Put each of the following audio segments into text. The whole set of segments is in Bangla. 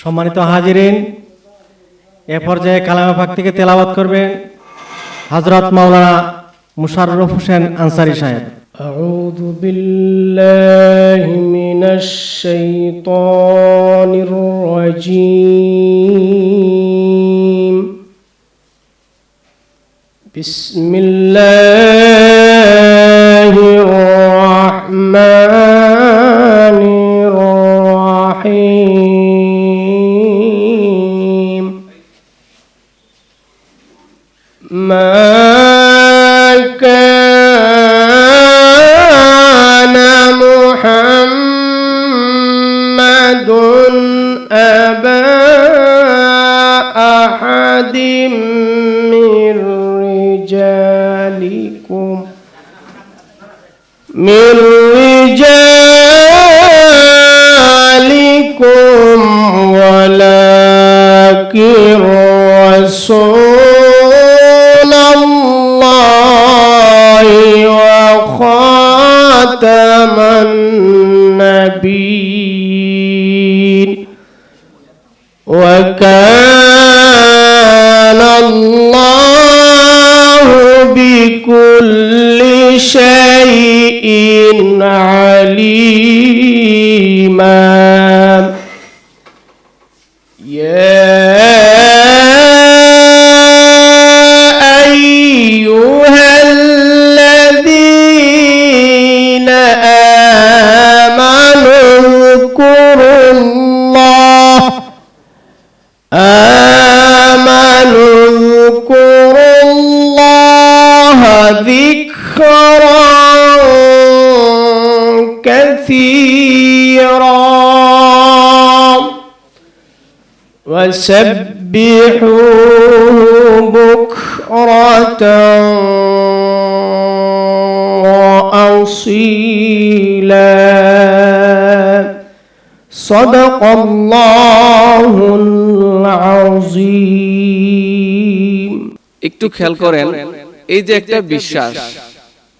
সম্মানিত হাজিরিন এ পর্যায়ে কালামা পাক থেকে তেলাওয়াত করবেন হজরত মাওলানা মুশাররফ হোসেন আনসারি সাহেব أعوذ بالله من الشيطان الرجيم بسم الله الرحمن من رجالكم ولكن رسول الله وخاتم النبيين وكان না وسبحوه بكرة وأصيلا صدق الله العظيم একটু খেয়াল করেন এই যে একটা বিশ্বাস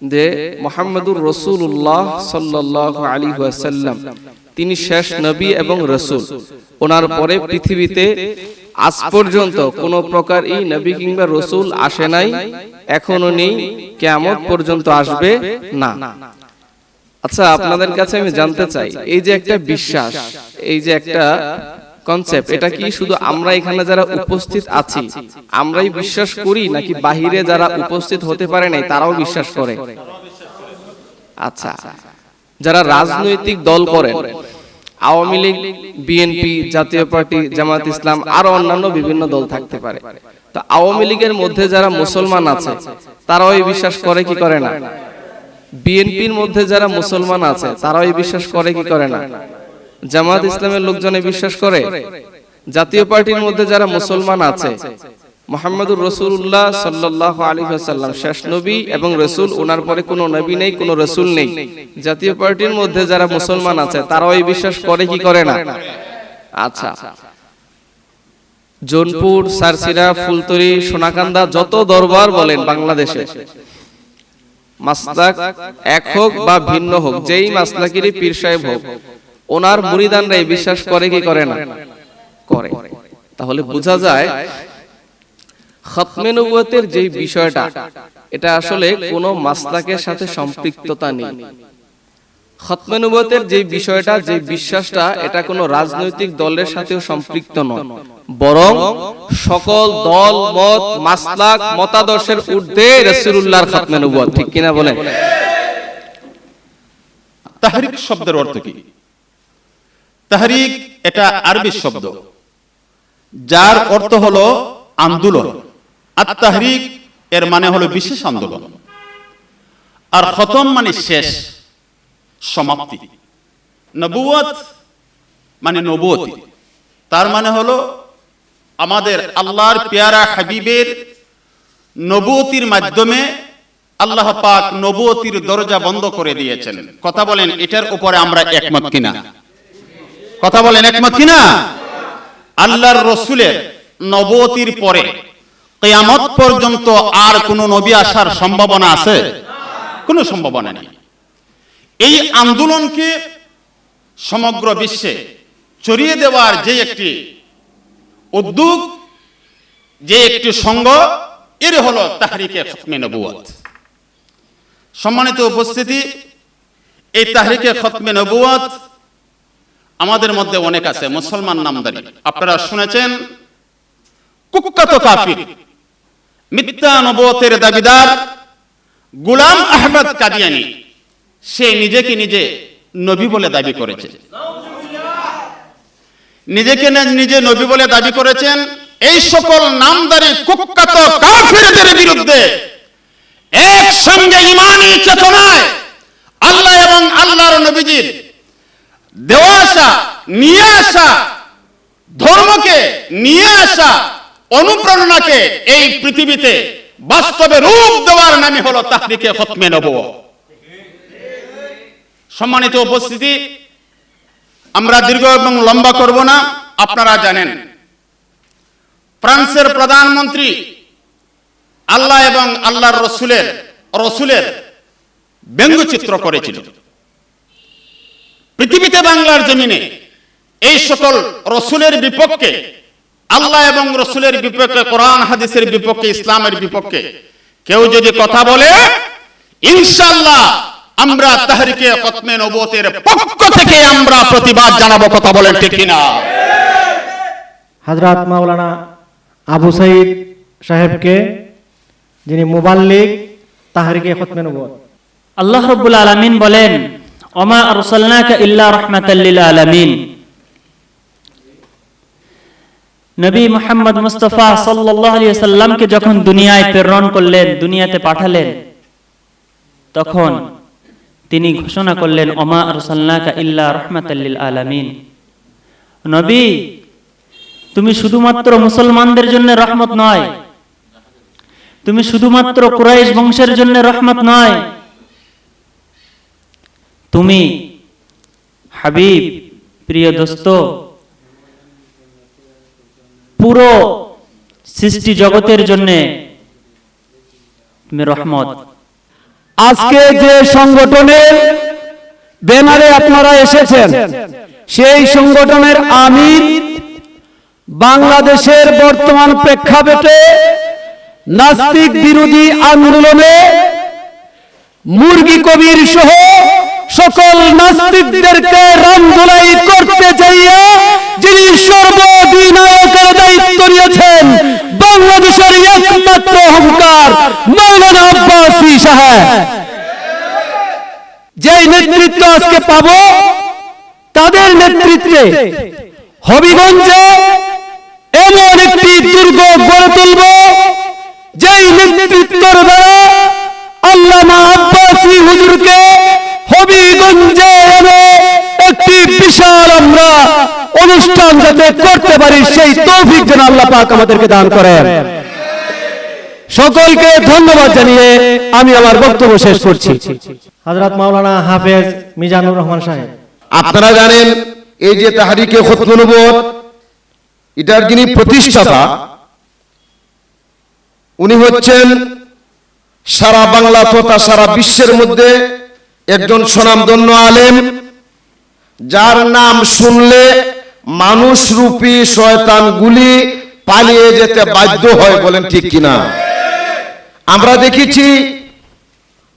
যে মোহাম্মদুর রসুল্লাহ সাল্লাহ আলী ওয়াসাল্লাম তিনি শেষ নবী এবং রসুল। ওনার পরে পৃথিবীতে আজ পর্যন্ত কোন প্রকার এই নবী কিংবা রসুল আসে নাই এখনও নেই কেমন পর্যন্ত আসবে না। আচ্ছা আপনাদের কাছে আমি জানতে চাই এই যে একটা বিশ্বাস এই যে একটা কনসেপ্ট এটা কি শুধু আমরা এখানে যারা উপস্থিত আছি আমরাই বিশ্বাস করি নাকি বাহিরে যারা উপস্থিত হতে পারে নাই তারাও বিশ্বাস করে? আচ্ছা। যারা রাজনৈতিক দল করেন, Awami League, BNP, Jatiya Party Jamaat Islam, আরও অন্যান্য বিভিন্ন দল থাকতে পারে। তো আওয়ামী লীগের মধ্যে যারা মুসলমান আছে, তারাও এই বিশ্বাস করে কি করে না? বিএনপির মধ্যে যারা মুসলমান আছে, তারাও এই বিশ্বাস করে কি করে না? জামাত ইসলামের লোকজনে বিশ্বাস করে? জাতীয় পার্টির মধ্যে যারা মুসলমান আছে মোহাম্মদুর রসুল্লাহ সাল্লাহ আলী সাল্লাম শেষ নবী এবং রসুল ওনার পরে কোনো নবী নেই, কোনো রসুল নেই। জাতীয় পার্টির মধ্যে যারা মুসলমান আছে, তারাও এই বিশ্বাস করে কি করে না? আচ্ছা। জোনপুর, সারসিরা ফুলতরি সোনাকান্দা, যত দরবার বলেন বাংলাদেশে, মাসলাক এক হোক বা ভিন্ন হোক, যেই মাসলাকিরই পীর সাহেব হোক, ওনার মুরিদানরা এই বিশ্বাস করে কি করে না? করে। তাহলে বোঝা যায় খতমে নবুয়তের যেই বিষয়টা, এটা আসলে কোনো মাসলাকের সাথে সম্পৃক্ততা নেই। খতমে নবুয়তের যে বিষয়টা যে বিশ্বাসটা, এটা কোনো রাজনৈতিক দলের সাথেও সম্পৃক্ত নয়। বরং সকল দল, মত, মাসলাক, মতাদর্শের ঊর্ধ্বে রাসূলুল্লাহর খতমে নবুয়ত, ঠিক কিনা বলেন? তাহরিক শব্দের অর্থ কি? তাহরিক এটা আরবি শব্দ, যার অর্থ হলো আন্দোলন। আর তাহরিক এর মানে হলো বিশেষ আন্দোলন। আর খতম মানে শেষ, সমাপ্তি। নবুয়ত মানে নবুয়তি তার মানে হলো আমাদের আল্লাহর পেয়ারা হাবিবের নবুয়তির মাধ্যমে আল্লাহ পাক নবুয়তির দরজা বন্ধ করে দিয়েছেন। কথা বলেন, এটার উপরে আমরা একমত কিনা? কথা বলেন একমত কিনা? আল্লাহর রসুলের নবতির পরে কেয়ামত পর্যন্ত আর কোন নবী আসার সম্ভাবনা আছে? কোনো সম্ভাবনা নেই। এই আন্দোলনকে সমগ্র বিশ্বে চড়িয়ে দেওয়ার যে একটি উদ্যোগ, যে একটি সঙ্গ, এর হলো তাহরিকে খতমে নবুয়ত সম্মানিত উপস্থিতি, এই তাহরিকে খতমে নবুয়ত আমাদের মধ্যে অনেক আছে, মুসলমান নামদারি। আপনারা শুনেছেন, কুখ্যাত কাফির। মিথ্যা নবতের দাবিদার গুলাম আহমদ কাদিয়ানি, সে নিজেকে নিজে নবী বলে দাবি করেছে। নিজেকে নিজে নবী বলে দাবি করেছেন, এই সকল নামদারি কুখ্যাত কাফিরদের বিরুদ্ধে একসঙ্গে ইমানি চেতনায় আল্লাহ এবং আল্লাহর নবীজির দেওয়া আসা, নিয়ে আসা, ধর্মকে নিয়ে আসা অনুপ্রেরণাকে এই পৃথিবীতে বাস্তবে রূপ দেওয়ার নামই হলো তাহরিকে খতমে নব সম্মানিত উপস্থিতি, আমরা দীর্ঘ এবং লম্বা করব না, আপনারা জানেন। ফ্রান্সের প্রধানমন্ত্রী আল্লাহ এবং আল্লাহর রসুলের রসুলের ব্যঙ্গচিত্র করেছিল। পৃথিবীতে বাংলার জমিনে এই সকল রসুলের বিপক্ষে আল্লাহ এবং রসুলের বিপক্ষে কোরআন হাদিসের বিপক্ষে ইসলামের বিপক্ষে কেউ যদি কথা বলে ইনশাল্লাহ আমরা তাহরিকে কতমে নবতের পক্ষ থেকে আমরা প্রতিবাদ জানাব কথা বলেন ঠিক কিনা? হজরত মাওলানা আবু সাইদ সাহেবকে যিনি মুবাল্লিক তাহারিকে খতমে নবুয়ত। আল্লাহ রব্বুল আলামিন বলেন ওমা আরসালনাকা ইল্লা রাহমাতাল লিল আলামিন। নবী মুহাম্মদ মুস্তাফা সাল্লামকে যখন দুনিয়ায় প্রেরণ করলেন, দুনিয়াতে পাঠালেন, তখন তিনি ঘোষণা করলেন, ওমা আরসালনাকা ইল্লা রাহমাতাল লিল আলামিন। নবী, তুমি শুধুমাত্র মুসলমানদের জন্য রহমত নয়, তুমি শুধুমাত্র কুরাইশ বংশের জন্য রহমত নয়, তুমি হাবিব, প্রিয় দোস্ত পুরো সৃষ্টি জগতের জন্য রহমত। আজকে যে সংগঠনের ব্যানারে আপনারা এসেছেন, সেই সংগঠনের আমির বাংলাদেশের বর্তমান প্রেক্ষাপটে নাস্তিক বিরোধী আন্দোলনে মুরগি কবির সহ সকল নাস্তিকদেরকে রামদোলাই করতে চাইয়া যিনি সর্বদিনায়কের দায়িত্ব নিয়েছেন, বাংলাদেশের একমাত্র অহংকার মৌলানা আব্বাসী সাহেব যেই নেতৃত্ব আজকে পাবো, তাদের নেতৃত্বে হবিগঞ্জে এমন একটি দুর্গ গড়ে তুলব, যেই নেতৃত্বের দ্বারা আল্লামা হবিগঞ্জে এনে একটি বিশাল আমরা অনুষ্ঠান যাতে করতে পারি সেই তৌফিক যেন আল্লাহ পাক আমাদেরকে দান করেন। সকলকে ধন্যবাদ জানিয়ে আমি আমার বক্তব্য শেষ করছি। হজরত মাওলানা হাফেজ মিজানুর রহমান সাহেব। আপনারা জানেন এই যে তাহারিকে এটার যিনি প্রতিষ্ঠাতা উনি হচ্ছেন সারা বাংলা তথা সারা বিশ্বের মধ্যে একজন স্বনামধন্য আলেম, যার নাম শুনলে মানুষ রূপী শয়তানগুলি পালিয়ে যেতে বাধ্য হয়, বলেন ঠিক কিনা? আমরা দেখেছি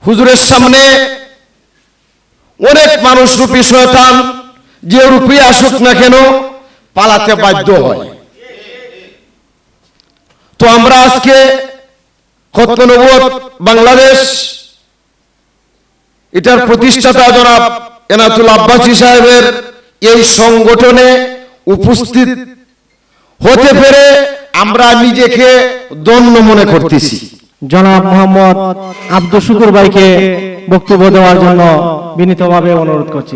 হুজুরের সামনে অনেক মানুষ রূপী শয়তান, যে রূপী আসুক না কেন পালাতে বাধ্য হয়। তো আমরা আজকে খতনবত বাংলাদেশ এটার প্রতিষ্ঠাতা জনাব এনাতুল আব্বাসী সাহেবের এই সংগঠনে উপস্থিত হতে পেরে আমরা নিজেকে দন্য মনে করতেছি। জনাব মোহাম্মদ আব্দুল শুকুর ভাইকে বক্তব্য দেওয়ার জন্য বিনীতভাবে অনুরোধ করছি।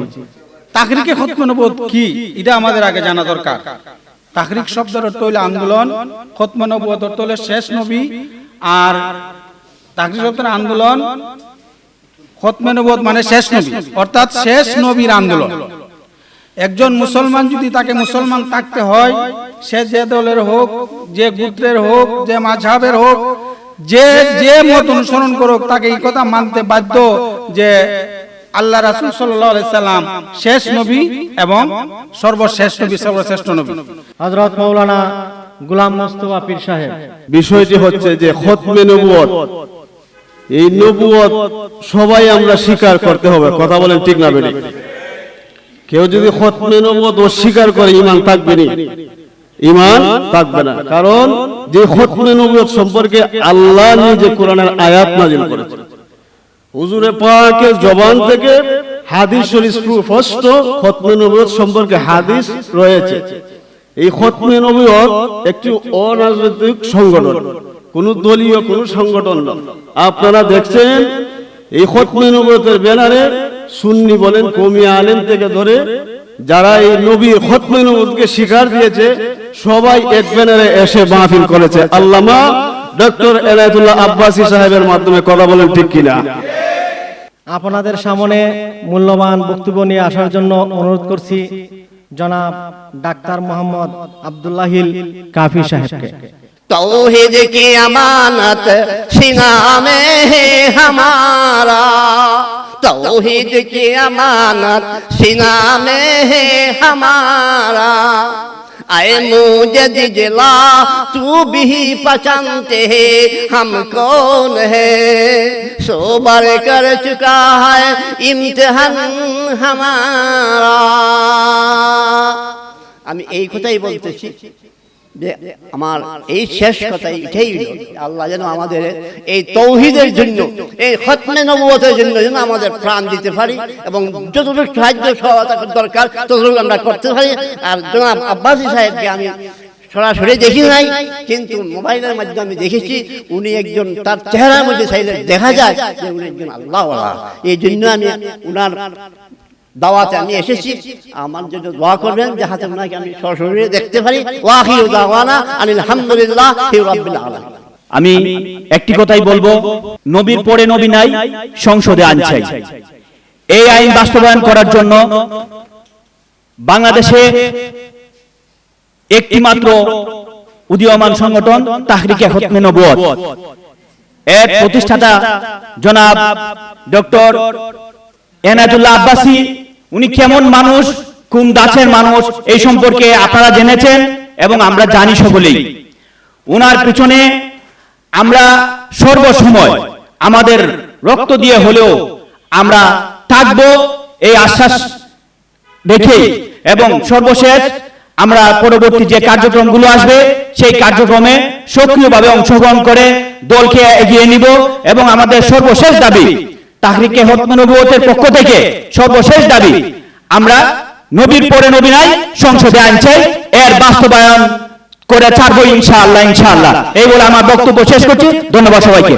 তাকরিকে খতমানবত কি? এটা আমাদের আগে জানা দরকার। তাকরিক শব্দের অর্থ হইলে আন্দোলন খতমানবত অর্থ হলে শেষ নবী আর তাকরিক শব্দের আন্দোলন খতমানবত মানে শেষ নবী অর্থাৎ শেষ নবীর আন্দোলন। একজন মুসলমান যদি তাকে মুসলমান থাকতে হয় সে যে দলের হোক যে গোত্রের হোক যে মাঝহাবের হোক যে যে মত অনুসরণ করুক তাকে এই কথা মানতে বাধ্য যে আল্লাহ রাসূল সাল্লাল্লাহু আলাইহি সাল্লাম শেষ নবী এবং সর্বশেষ নবী সর্বশ্রেষ্ঠ নবী। হজরত মৌলানা গুলাম মোস্তফা পীর সাহেব। বিষয়টি হচ্ছে যে খতমে নবুয়ত এই নবুয়ত সবাই আমরা স্বীকার করতে হবে, কথা বলেন ঠিক না বেটি কেউ যদি খতমে নবুয়ত অস্বীকার করে ইমান থাকবে না? ইমান থাকবে না। কারণ যে খতমে নবুয়ত সম্পর্কে আল্লাহ নিজে কোরআনের আয়াত নাজিল করেছেন হুজুরে পাকের জবান থেকে হাদিস শরীফ স্পষ্ট খতমে নবুয়ত সম্পর্কে হাদিস রয়েছে। এই খতমে নবুয়ত একটি অরাজনৈতিক সংগঠন। কোন দলীয়, কোন সংগঠন আপনারা দেখছেন, এই খতমে ব্যানারে সুন্নি বলেন কমি আলেম থেকে ধরে যারা এই নবীর খতমে নবুয়তকে স্বীকার দিয়েছে, সবাই এক ব্যানারে এসে মাহফিল করেছে। আল্লামা ডক্টর এনায়তুল্লাহ আব্বাসী সাহেবের মাধ্যমে কথা বলেন ঠিক কিনা? আপনাদের সামনে মূল্যবান বক্তব্য নিয়ে আসার জন্য অনুরোধ করছি জনাব ডাক্তার মোহাম্মদ আব্দুল্লাহিল কাফি সাহেবকে। तौहीद की अमानत सीना में है हमारा तौहीद की अमानत सीना में है हमारा आए मुझे दिजला तू भी पहचानते है हम कौन है सो बार कर चुका है इम्तिहान हमारा আমি এই কথাই বলতেছি যে আমার এই শেষ কথা এটাই আল্লাহ যেন আমাদের এই তৌহিদের জন্য এই খতমে নবুয়তের জন্য যেন আমাদের প্রাণ দিতে পারি এবং যতটুকু সাহায্য সহায়তা দরকার ততটুকু আমরা করতে পারি। আর জনাব আব্বাসী সাহেবকে আমি সরাসরি দেখি নাই কিন্তু মোবাইলের মাধ্যমে আমি দেখেছি উনি একজন তার চেহারার মধ্যে চাইলে দেখা যায় যে উনি একজন আল্লাহ এই জন্য আমি উনার দাওয়াতে আমি এসেছি। আমার জন্য দোয়া করবেন যে হাতে ওনাকে আমি সরাসরি দেখতে পারি। ওয়াহিউ দাওয়ানা আনিল হামদুলিল্লাহ রাব্বিল আলামিন। আমি একটি কথাই বলব নবীর পরে নবী নাই সংসদে আইন চাই। এই আইন বাস্তবায়ন করার জন্য বাংলাদেশে একটি মাত্র উদীয়মান সংগঠন তাহরিকে হতমে নবুয়ত এর প্রতিষ্ঠাতা জনাব ডক্টর এনায়তুল্লাহ আব্বাসী উনি কেমন মানুষ, কোন দাসের মানুষ, এই সম্পর্কে আপনারা জেনেছেন এবং আমরা জানি সকলেই। উনার পিছনে আমরা সর্বসময় আমাদের রক্ত দিয়ে হলেও আমরা থাকব এই আশ্বাস রেখে এবং সর্বশেষ আমরা পরবর্তী যে কার্যক্রমগুলো আসবে, সেই কার্যক্রমে সক্রিয়ভাবে অংশগ্রহণ করে দলকে এগিয়ে নিব এবং আমাদের সর্বশেষ দাবি তাহরিকে হতমানবুয়তের পক্ষ থেকে সর্বশেষ দাবি, আমরা নবীর পরে নবী নাই, সংসদে আইন চাই, এর বাস্তবায়ন করে ছাড়বো ইনশাআল্লাহ ইনশাআল্লাহ। এই বলে আমার বক্তব্য শেষ করছি, ধন্যবাদ সবাইকে।